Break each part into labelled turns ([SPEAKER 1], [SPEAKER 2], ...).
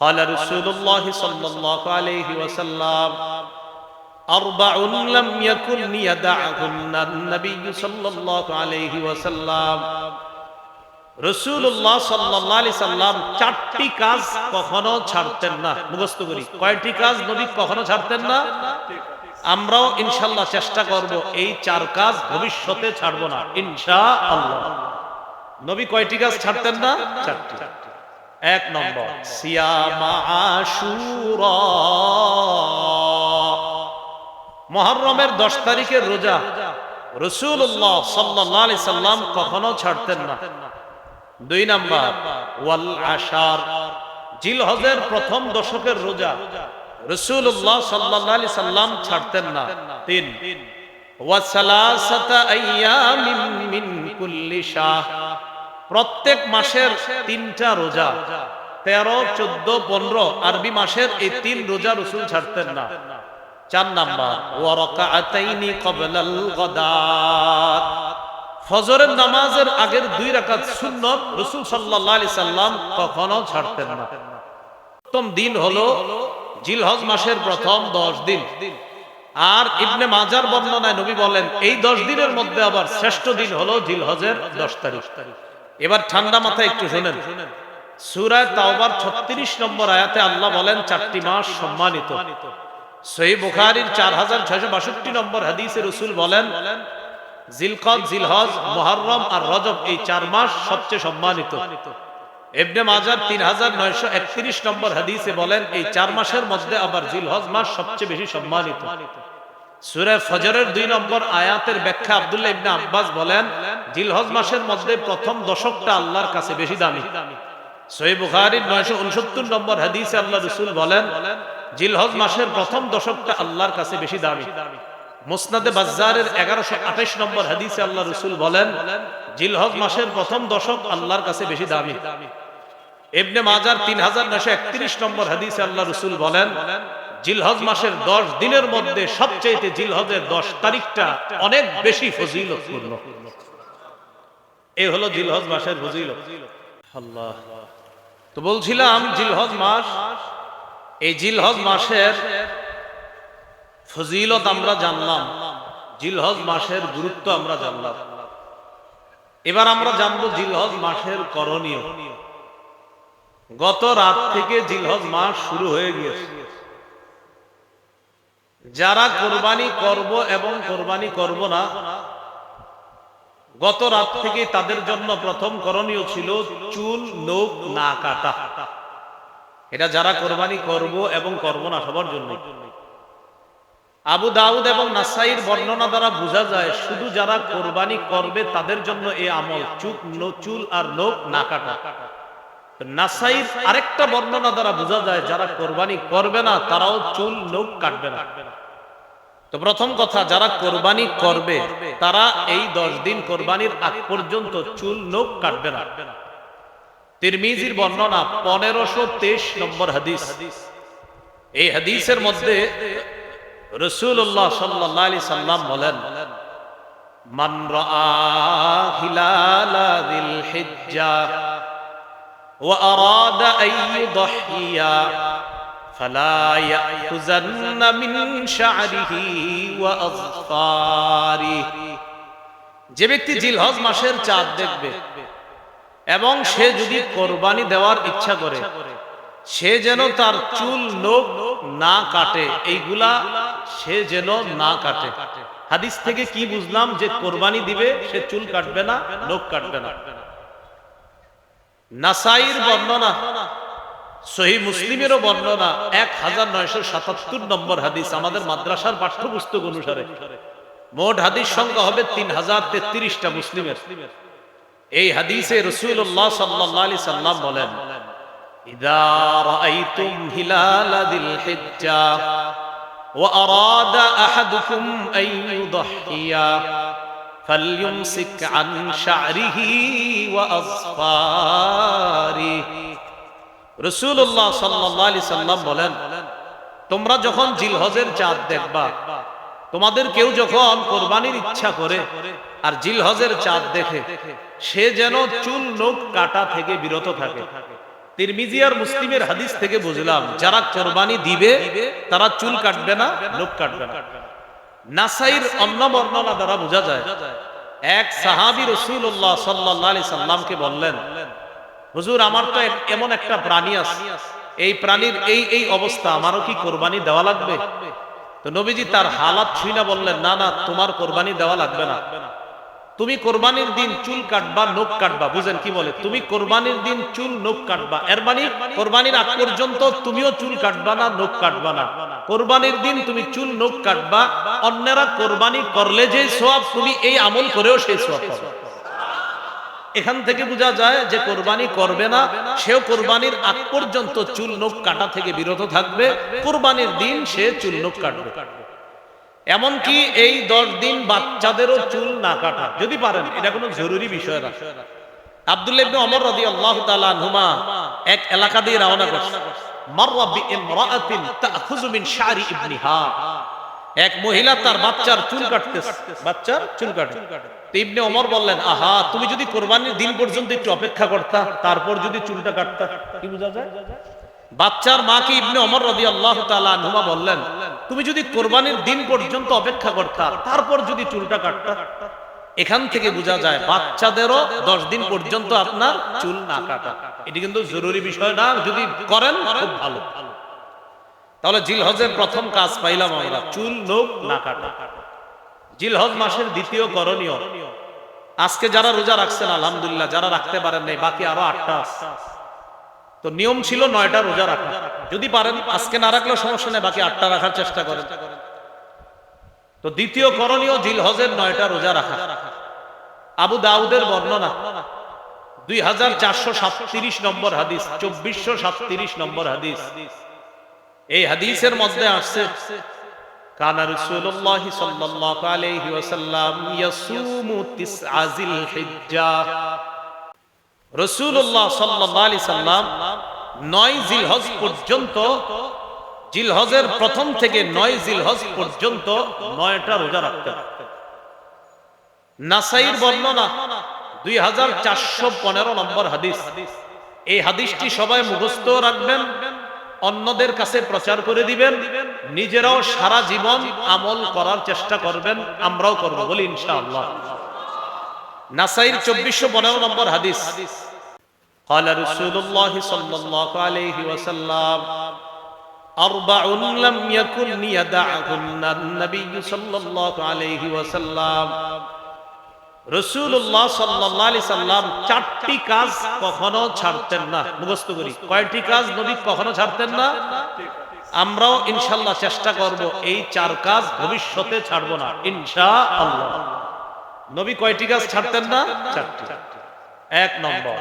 [SPEAKER 1] قال رسول الله صلى الله عليه وسلم أربع لم يكن يدعهن النبي صلى الله عليه وسلم রসুল্লাহ সাল্লাহ আলি সাল্লাম চারটি কাজ কখনো ছাড়তেন না মুখস্থ করি কয়টি কাজ নবী কখনো ছাড়তেন না আমরাও ইনশাল্লাহ চেষ্টা করব এই চার কাজ ভবিষ্যতে ছাড়বো না ইনশা আল্লাহ নবী কয়টি কাজ ছাড়তেন না চারটি এক নম্বর। সিয়ামা আশুরা। মহরমের দশ তারিখের রোজা। রসুল্লাহ সাল্লাহ আলি সাল্লাম কখনো ছাড়তেন না। দুই নাম্বার ওয়াল আশার। জিলহজের প্রথম দশকের রোজা। রসুল্লাহ সাল্লাহ আলি সাল্লাম ছাড়তেন না। তিন ওয়াসালাসাতা আইয়ামিন মিন কুল্লি শাহ। প্রত্যেক মাসের তিনটা রোজা। তেরো চোদ্দ পনেরো আরবি মাসের এই তিন রোজা রসুল ছাড়তেন না। চার নাম্বার ওয়ারাকাতাইনি ক্বাবলাল গাদাত। ফজরের নামাজের আগের দুই রাকাত সুন্নত রাসূল সাল্লাল্লাহু আলাইহি সাল্লাম কখনো ছাড়তেন না। প্রথম দিন হলো জিলহজ মাসের প্রথম 10 দিন। আর ইবনে মাজার বর্ণনায় নবী বলেন এই 10 দিনের মধ্যে আবার শ্রেষ্ঠ দিন হলো জিলহজের 10 তারিখ। এবার ঠান্ডা মাথায় একটু শুনেন। সূরা তাওবার 36 নম্বর আয়াতে আল্লাহ বলেন, চারটি মাস সম্মানিত। বুখারীর 4662 নম্বর হাদিসে রাসূল বলেন, জিলকদ, জিলহজ, মুহররম আর রজব এই চার মাস সবচেয়ে সম্মানিত। ইবনে মাজার 3931 নম্বর হাদিসে বলেন, এই চার মাসের মধ্যে আবার জিলহজ মাস সবচেয়ে বেশি সম্মানিত। সূরা ফজরের দুই নম্বর আয়াতের ব্যাখ্যা আব্দুল্লাহ ইবনে আব্বাস বলেন, জিলহজ মাসের মধ্যে প্রথম দশকটা আল্লাহর কাছে বেশি দামি। সহি বুখারীর 969 নম্বর হাদিসে আল্লাহ রাসূল বলেন, জিলহজ মাসের প্রথম দশকটা আল্লাহর কাছে বেশি দামি। মুসনাদে বাজ্জারের 1128 নম্বর হাদিসে আল্লাহ রাসূল বলেন, জিলহজ মাসের প্রথম দশক আল্লাহর কাছে বেশি দামি। ইবনে মাজার 3931 নম্বর হাদিসে আল্লাহ রাসূল বলেন জিলহজ মাসের 10 দিনের মধ্যে সবচেয়ে জিলহজের 10 তারিখটা অনেক বেশি ফজিলতপূর্ণ। এই হলো জিলহজ মাসের আল্লাহ। তো বলছিলাম, জিলহজ মাস, এই জিলহজ মাসের ফজিলত আমরা জানলাম, জিলহজ মাসের গুরুত্ব আমরা জানলাম। এবার আমরা জানব জিলহজ মাসের করণীয়। গত রাত থেকে জিলহজ মাস শুরু হয়ে গিয়েছে। যারা কোরবানি করব এবং কোরবানি করব না, গত রাত থেকে তাদের জন্য প্রথম করণীয় ছিল চুল, নখ না কাটা। এটা যারা কোরবানি করব এবং করব না সবার জন্য আবু দাউদ এবং নাসাইর বর্ণনা দ্বারা বোঝা যায়, শুধু যারা কোরবানি করবে তাদের জন্য এই আমল চুপ চুল আর নখ না কাটা। নাসাইর আরেকটা বর্ণনা দ্বারা বোঝা যায়, যারা কোরবানি করবে না, তারাও চুল, নখ কাটবে না। তো প্রথম কথা যারা কোরবানি করবে তারা এই দশ দিন কোরবানির আগ পর্যন্ত চুল নখ কাটবে না তিরমিজির বর্ণনা পনেরোশো তেইশ নম্বর হাদিস এই হাদিসের মধ্যে রসুল্লাহ সাল্লাহ আলি সাল্লাম বলেন মান হিলালা দিল হিজ্জা وأراد أن يضحي فلا يأخذن من شعره وأظفاره যে ব্যক্তি জিলহজ মাসের চাঁদ দেখবে এবং সে যদি কোরবানি দেওয়ার ইচ্ছা করে সে যেন তার চুল নখ না কাটে এইগুলা সে যেন না কাটে হাদিস থেকে কি বুঝলাম যে কোরবানি দিবে সে চুল কাটবে না নখ কাটবে না নাসাইর বর্ণনা সহি মুসলিমেরও বর্ণনা এক হাজার নয়শো সাতাত্তর নম্বর হাদিস আমাদের মাদ্রাসার পাঠ্যপুস্তক অনুসারে মোট হাদিস সংখ্যা হবে তিন হাজার তেত্রিশটা মুসলিমের এই হাদিসে রসুল্লাহ সাল্লাহ আলি সাল্লাম বলেন إذا رأيتم هلال ذي الحجة وأراد أحدكم أن يضحي فليمسك عن شعره وأظفاره রসুল্লাহ সাল্লি সাল্লাম বলেন, তোমরা যখন জিলহজের চাঁদ দেখবা, তোমাদের কেউ যখন কোরবানির ইচ্ছা করে আর জিলহজের চাঁদ দেখে, সে যেন চুল, নোখ, কাটা থেকে বিরত থাকে। তিরমিজিয়ার মুসলিমের হাদিস থেকে বুঝলাম, যারা কোরবানি দিবে, তারা চুল কাটবে না, নোখ কাটবে না। নাসাইর অন্য বর্ণনা দ্বারা বোঝা যায়, এক সাহাবি রসুল্লাহ সাল্লাহ সাল্লামকে বললেন হুজুর, আমার তো এমন একটা প্রাণী আছে। এই প্রাণীর এই এই অবস্থা, আমারও কি কোরবানি দেওয়া লাগবে? তো নবীজি তার হালাত ছুঁই না বললেন, না না, তোমার কোরবানি দেওয়া লাগবে না। তুমি কোরবানির দিন চুল কাটবা, নখ কাটবা, বুঝেন কি বলে? তুমি কোরবানির দিন চুল, নখ কাটবা। এর মানে কোরবানির আগ পর্যন্ত তুমিও চুল কাটবা না, নখ কাটবা না। কোরবানির দিন তুমি চুল, নখ কাটবা। অন্যরা কোরবানি করলে যে সোয়াব তুমি এই আমল করেও সেই সোয়াব পাবে। এখান থেকে বোঝা যায় যে কোরবানি করবে না, সেও কোরবানির আগ পর্যন্ত চুল নখ কাটা থেকে বিরত থাকবে, কোরবানির দিন সে চুল নখ কাটবে। এমনকি এই দশ দিন বাচ্চাদেরও চুল না কাটা, যদি পারেন, এটা কোনো জরুরি বিষয় না। এক মহিলা তার বাচ্চার চুল কাটতেছে। বাচ্চার চুল কাটে তো ইবনে ওমর বললেন, আহা, তুমি যদি কোরবানির দিন পর্যন্ত একটু অপেক্ষা করতা, তারপর যদি চুলটা কাটতা, কি বোঝা যায়? বাচ্চার মাকে ইবনে ওমর রাদিয়াল্লাহু তাআলা আনহুমা বললেন, তুমি যদি কোরবানির দিন পর্যন্ত অপেক্ষা করতা, তারপর যদি চুলটা কাটতা। এখান থেকে বোঝা যায়, বাচ্চাদেরও দশ দিন পর্যন্ত আপনার চুল না কাটা। এটি কিন্তু জরুরি বিষয় না, যদি করেন, খুব ভালো। তাহলে জিলহজের প্রথম কাজ পাইলাম আমরা, চুল নখ না কাটা। জিলহজ মাসের দ্বিতীয় করণীয় আজকে যারা রোজা রাখছেন, আলহামদুলিল্লাহ, যারা রাখতে পারেন নাই, বাকি আরও আটটা তো নিয়ম ছিল নয়টা রোজা রাখা। যদি পারেন, আজকে না রাখলেও সমস্যা নেই, বাকি আটটা রাখার চেষ্টা করেন। তো দ্বিতীয় করণীয় জিল হজের নয়টা রোজা রাখা। আবু দাউদের বর্ণনা। দুই হাজার চারশো সাতত্রিশ নম্বর হাদিস, চব্বিশশো সাতত্রিশ নম্বর হাদিস। এই হাদিসের মধ্যে আসছে জিলহজ পর্যন্ত জিলহজের প্রথম থেকে নয় জিলহজ পর্যন্ত নয়টা রোজা রাখতেন। নাসাইর বর্ণনা দুই হাজার চারশো পনেরো নম্বর হাদিস। এই হাদিসটি সবাই মুখস্থ রাখবেন অন্যদের কাছে প্রচার করে দিবেন নিজেরাও সারা জীবন আমল করার চেষ্টা করবেন আমরাও করব বলি ইনশাআল্লাহ নাসাইর চব্বিশশো পনেরো নম্বর হাদিস قال رسول الله صلى الله عليه وسلم أربع لم يكن يدعهن النبي صلى الله عليه وسلم রসুল্লাহ চারটি কাজ কখনো ছাড়তেন না। কাজ কখনো ছাড়তেন না? আমরাও ইনশাল্লাহ চেষ্টা করব এই চার কাজ ভবিষ্যতে ছাড়বো না। ইনশা আল্লাহ নবী কয়টি কাজ ছাড়তেন না? চারটি। এক নম্বর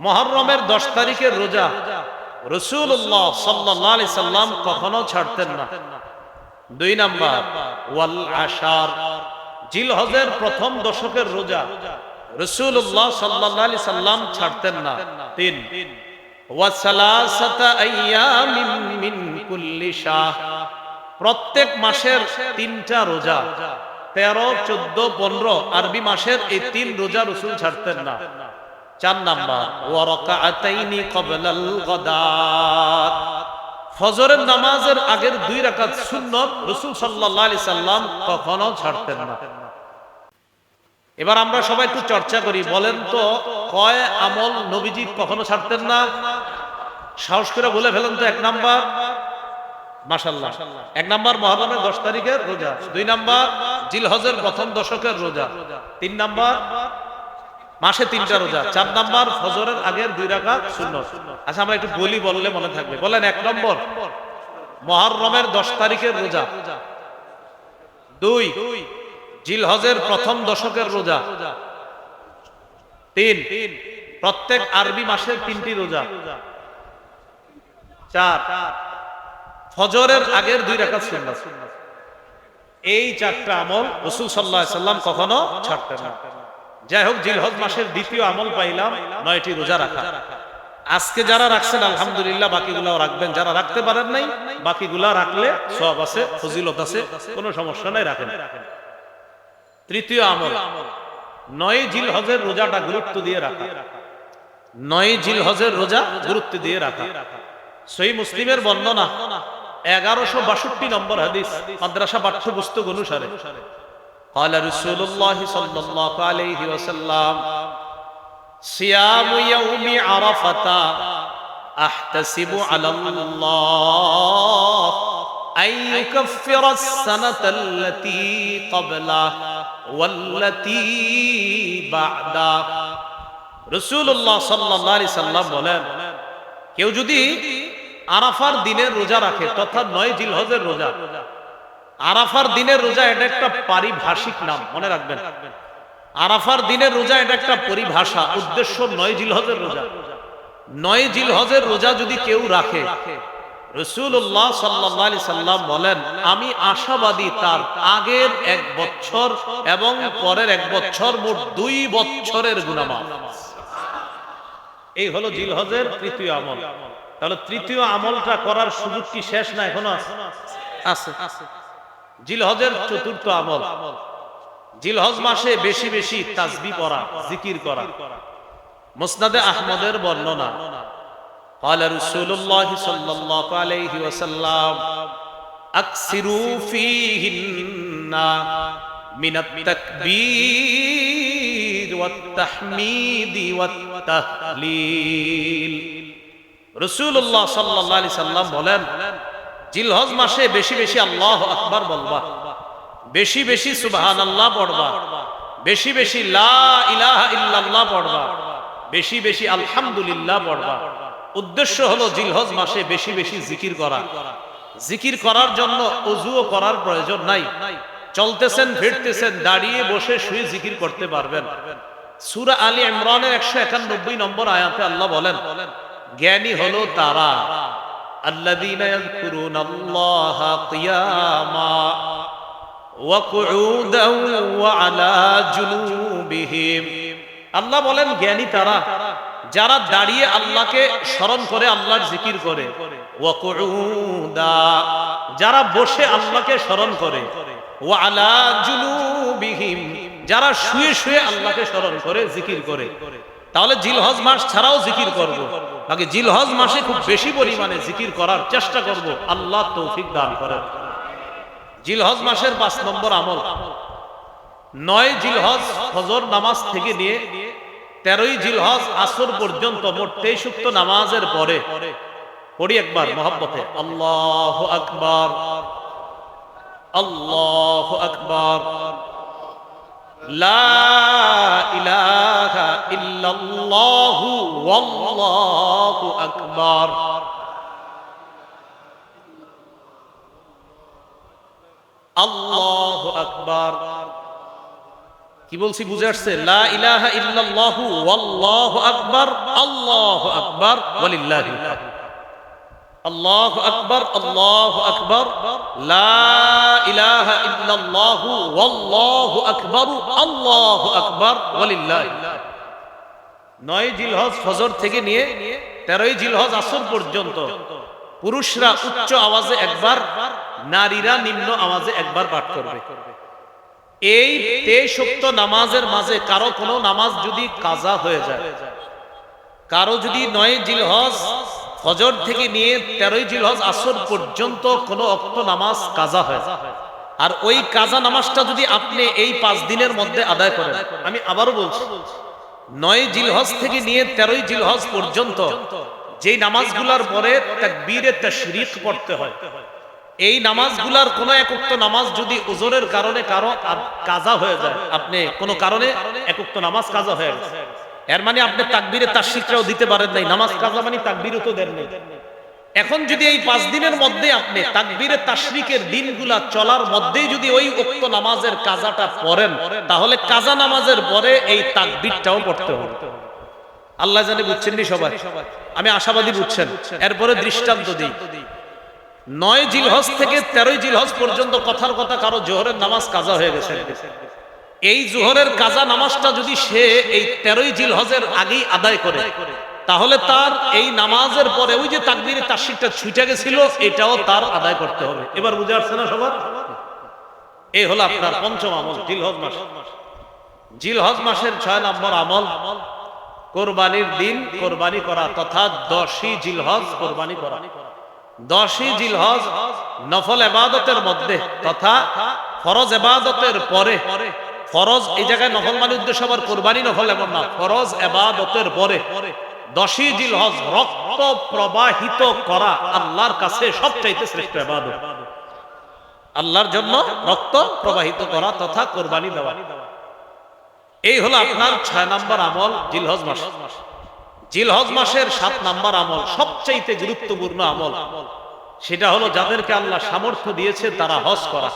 [SPEAKER 1] মহরমের দশ তারিখের রোজা রসুল্লাহ সাল্লাহ সাল্লাম কখনো ছাড়তেন না। দুই নাম্বার, ওয়াল আশার, জিলহজের প্রথম দশকের রোজা। রসুল্লাহ সাল্লাহ আলি সাল্লাম ছাড়তেন না। তিন প্রত্যেক মাসের তিনটা রোজা, তেরো, চোদ্দ, পনেরো আরবি মাসের এই তিন রোজা রসুল ছাড়তেন না। চার নাম্বার ওয়ারাকাতাইনি ক্বাবলাল গাদাত। ফজরের নামাজের আগের দুই রাকাত সুন্নত রাসূল আলাইহি সাল্লাম কখনো ছাড়তেন না। এবার আমরা সবাই একটু চর্চা করি, বলেন তো, কয় আমল নবীজি কখনো ছাড়তেন না? সাহস করে বলে ফেলেন তো এক নাম্বার। মাশাল্লাহ এক নাম্বার মহরমের দশ তারিখের রোজা, দুই নাম্বার জিলহজের প্রথম দশকের রোজা, তিন নাম্বার মাসে তিনটা রোজা চার নাম্বার ফজরের আগের দুই রাখা শূন্য আচ্ছা আমরা একটু বলি বললে মনে থাকবে। বলেন এক নম্বর। মহরমের দশ তারিখের রোজা। দুই জিলহজের প্রথম দশকের রোজা। তিন প্রত্যেক আরবি মাসের তিনটি রোজা। চার ফজরের আগের দুই রাখা শূন্য এই চারটা আমল রসুল সাল্লাহ সাল্লাম কখনো ছাড়তেন না। যাই হোক, জিলহজ মাসের দ্বিতীয় আমল পাইলাম, নয়টি রোজা রাখা। আজকে যারা রাখছেন, আলহামদুলিল্লাহ, বাকিগুলাও রাখবেন। যারা রাখতে পারেন নাই, বাকিগুলা রাখলে সব আছে, ফজিলত আছে, কোনো সমস্যা নাই, রাখেন। তৃতীয় আমল, নয় জিল হজের রোজাটা গুরুত্ব দিয়ে রাখা। নয় জিল হজের রোজা গুরুত্ব দিয়ে রাখা। সেই মুসলিমের বর্ণনা, এগারোশো বাষট্টি নম্বর হাদিস, মাদ্রাসা পাঠ্যপুস্তক অনুসারে। قال رسول الله صلى الله عليه وسلم صيام يوم عرفة أحتسب على الله أن يكفر السنة التي قبله والتي بعده রসুল্লাহ সাল্লাহ সাল্লাম বলেন কেউ যদি আরাফার দিনের রোজা রাখে তথা নয় জিলহজের রোজা আরাফার দিনের রোজা এটা একটা পারিভাষিক নাম মনে রাখবেন। আরাফার দিনের রোজা এটা একটা পরিভাষা উদ্দেশ্য নয় জিলহজের রোজা। নয় জিলহজের রোজা যদি কেউ রাখে রসুল্লাহ সাল্লাহ সাল্লাম বলেন আমি আশাবাদী তার আগের এক বছর এবং পরের এক বছর মোট দুই বছরের গুণামা এই হলো জিলহজের তৃতীয় আমল। তাহলে তৃতীয় আমলটা করার সুযোগ কি শেষ না এখনও আছে। আছে। জিলহজের চতুর্থ আমল জিলহজ মাসে বেশি বেশি তাজবি পড়া জিকির করা মুসনাদে আহমদের বর্ণনা قال رسول الله صلى الله عليه وسلم أكثروا فيهن من التكبير والتحميد والتهليل رسول الله صلى الله عليه وسلم বলেন জিলহজ মাসে বেশি বেশি আল্লাহ আকবার বলবা। বেশি বেশি সুবহান আল্লাহ পড়বা। বেশি বেশি লা ইলাহা ইল্লাল্লাহ পড়বা। বেশি বেশি আলহামদুলিল্লাহ পড়বা। উদ্দেশ্য হলো জিলহজ মাসে বেশি বেশি জিকির করা। জিকির করার জন্য অজুও করার প্রয়োজন নাই। চলতেছেন, ফিরতেছেন, দাঁড়িয়ে বসে শুয়ে জিকির করতে পারবেন। সুরা আলী ইমরানের একশো একানব্বই নম্বর আয়াতে আল্লাহ বলেন, জ্ঞানী হলো তারা। الذين يذكرون الله قياما وقعودا وعلى جنوبهم আল্লাহ বলেন জ্ঞানী তারা যারা দাঁড়িয়ে আল্লাহকে স্মরণ করে আল্লাহর জিকির করে ওয়াকুউদা যারা বসে আল্লাহকে স্মরণ করে ওয়ালা জুনুবিহিম যারা শুয়ে শুয়ে আল্লাহকে স্মরণ করে জিকির করে তাহলে জিলহজ মাস ছাড়াও জিকির করব। বাকি জিলহজ মাসে খুব বেশি পরিমাণে জিকির করার চেষ্টা করব। আল্লাহ তৌফিক দান করেন। জিলহজ মাসের পাঁচ নম্বর আমল। নয় জিলহজ ফজর নামাজ থেকে নিয়ে তেরোই জিলহজ আসর পর্যন্ত মোট তেইশ উক্ত নামাজের পরে পড়ি একবার মহাব্বতে। আল্লাহ আকবার। আল্লাহ আকবার। লা ইলাহা ইল্লাল্লাহু ওয়াল্লাহু আকবার। আল্লাহু আকবার। কি বলছি, বুঝে আসছে? লা ইলাহা ইল্লাল্লাহু ওয়াল্লাহু আকবার, আল্লাহু আকবার ওয়ালিল্লাহিল আল্লাহু আকবার আল্লাহু আকবার আল্লাহু আকবার নয় জিলহজ ফজর থেকে নিয়ে তেরোই জিলহজ আসর পর্যন্ত পুরুষরা উচ্চ আওয়াজে একবার, নারীরা নিম্ন আওয়াজে একবার পাঠ করবে। এই তেইশোক্ত নামাজের মাঝে কারও কোনো নামাজ যদি কাজা হয়ে যায়, কারও যদি নয় জিলহজ ফজর থেকে নিয়ে তেরোই জিলহজ আসর পর্যন্ত কোনো অক্ত নামাজ কাজা হয়। আর ওই কাজা নামাজটা যদি আপনি এই পাঁচ দিনের মধ্যে আদায় করেন। আমি আবারও বলছি, নয় জিলহজ থেকে নিয়ে তেরোই জিলহজ পর্যন্ত যেই নামাজগুলার পরে তাকবীরে তাশরিক পড়তে হয়। এই নামাজগুলার কোন একক্ত নামাজ যদি ওজোরের কারণে কারও কাজা হয়ে যায়, আপনি কোনো কারণে একক্ত নামাজ কাজা হয়ে গেছে। এর মানে আপনি তাকবীরে তাশরিকটাও দিতে পারেন নাই, নামাজ কাজা মানে তাকবীরও তো দেন নাই। এখন যদি এই পাঁচ দিনের মধ্যে আপনি তাকবীরে তাশরিকের দিনগুলা চলার মধ্যেই যদি ওই উক্ত নামাজের কাজাটা পড়েন, তাহলে কাজা নামাজের পরে এই তাকবীরটাও পড়তে হবে। আল্লাহ জানে বুঝছেন নি সবাই? আমি আশাবাদী বুঝছেন। এরপরে দৃষ্টান্ত দিই। নয় জিলহজ থেকে তেরোই জিলহজ পর্যন্ত কথার কথা কারও জোহরের নামাজ কাজা হয়ে গেছে। এই জোহরের কাজা নামাজটা যদি সে এই তেরোই জিলহজের আগেই আদায় করে তাহলে তার এই নামাজের পরে ওই যে তাকবীরের তাসিরটা ছুটে গেছিল এটাও তার আদায় করতে হবে। এবার বুঝে আসছে না সবার? এই হলো আপনার পঞ্চম আমল জিলহজ মাস। জিলহজ মাসের ছয় নম্বর আমল কোরবানির দিন কোরবানি করা তথা দশই জিলহজ কোরবানি করা। দশই জিলহজ নফল এবাদতের মধ্যে তথা ফরজ এবাদতের পরে ফরজ এই জায়গায় নফল মানে উদ্দেশ্য আবার কোরবানি নফল এমন না। ফরজ এবাদতের পরে দশই জিলহজ রক্ত প্রবাহিত করা আল্লাহর কাছে সবচাইতে শ্রেষ্ঠ এবাদত। আল্লাহর জন্য রক্ত প্রবাহিত করা তথা কোরবানি দেওয়া। এই হলো আপনার ছয় নম্বর আমল জিলহজ মাস। জিলহজ মাসের সাত নাম্বার আমল, সবচাইতে গুরুত্বপূর্ণ আমল। সেটা হলো যাদেরকে আল্লাহ সামর্থ্য দিয়েছে তারা হজ করা।